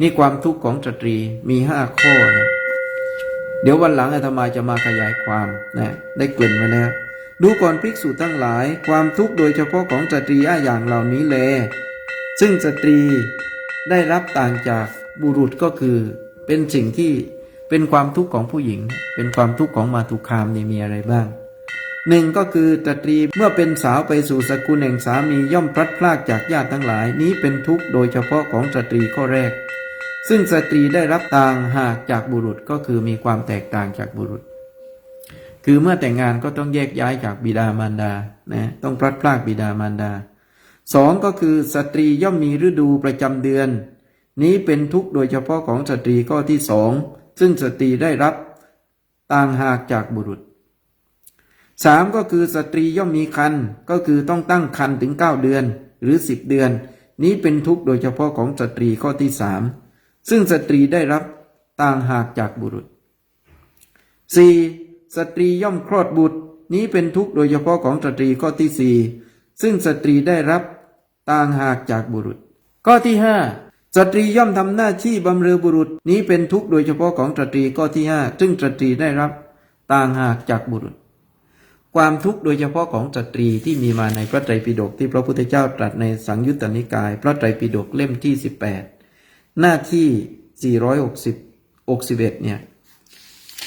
นี่ความทุกข์ของสตรีมีห้าข้อนะเดี๋ยววันหลังอาตมาจะมาขยายความนะได้เกริ่นไว้แล้วดูก่อนภิกษุทั้งหลาย ความทุกข์โดยเฉพาะของสตรีห้าอย่างเหล่านี้แล ซึ่งสตรีได้รับต่างจากบุรุษก็คือ เป็นสิ่งที่เป็นความทุกข์ของผู้หญิง เป็นความทุกข์ของมาตุคามนี่มีอะไรบ้างหนึ่งก็คือสตรีเมื่อเป็นสาวไปสู่สกุลแห่งสามีย่อมพลัดพรากจากญาติทั้งหลาย นี้เป็นทุกข์โดยเฉพาะของสตรีข้อแรก ซึ่งสตรีได้รับต่างหากจากบุรุษก็คือมีความแตกต่างจากบุรุษ คือเมื่อแต่งงานก็ต้องแยกย้ายจากบิดามารดานะต้องพลัดพรากบิดามารดาสองก็คือสตรีย่อมมีฤดูประจำเดือน นี้เป็นทุกข์โดยเฉพาะของสตรีข้อที่สองซึ่งสตรีได้รับต่างหากจากบุรุษสามก็คือสตรีย่อมมีคันก็คือต้องตั้งคันถึงเก้าเดือนหรือสิบเดือน นี้เป็นทุกข์โดยเฉพาะของสตรีข้อที่สาม ซึ่งสตรีได้รับต่างหากจากบุรุษสี่สตรีย่อมคลอดบุตรนี้เป็นทุกข์โดยเฉพาะของสตรีข้อที่สี่ซึ่งสตรีได้รับต่างหากจากบุรุษ ข้อที่ห้าสตรีย่อมทำหน้าที่บำเรอบุรุษนี้เป็นทุกข์โดยเฉพาะของสตรีข้อที่ห้าซึ่งสตรีได้รับต่างหากจากบุรุษ ความทุกข์โดยเฉพาะของสตรีที่มีมาในพระไตรปิฎกที่พระพุทธเจ้าตรัสในสังยุตตนิกาย พระไตรปิฎกเล่มที่ 18 หน้าที่ 460 61เนี่ย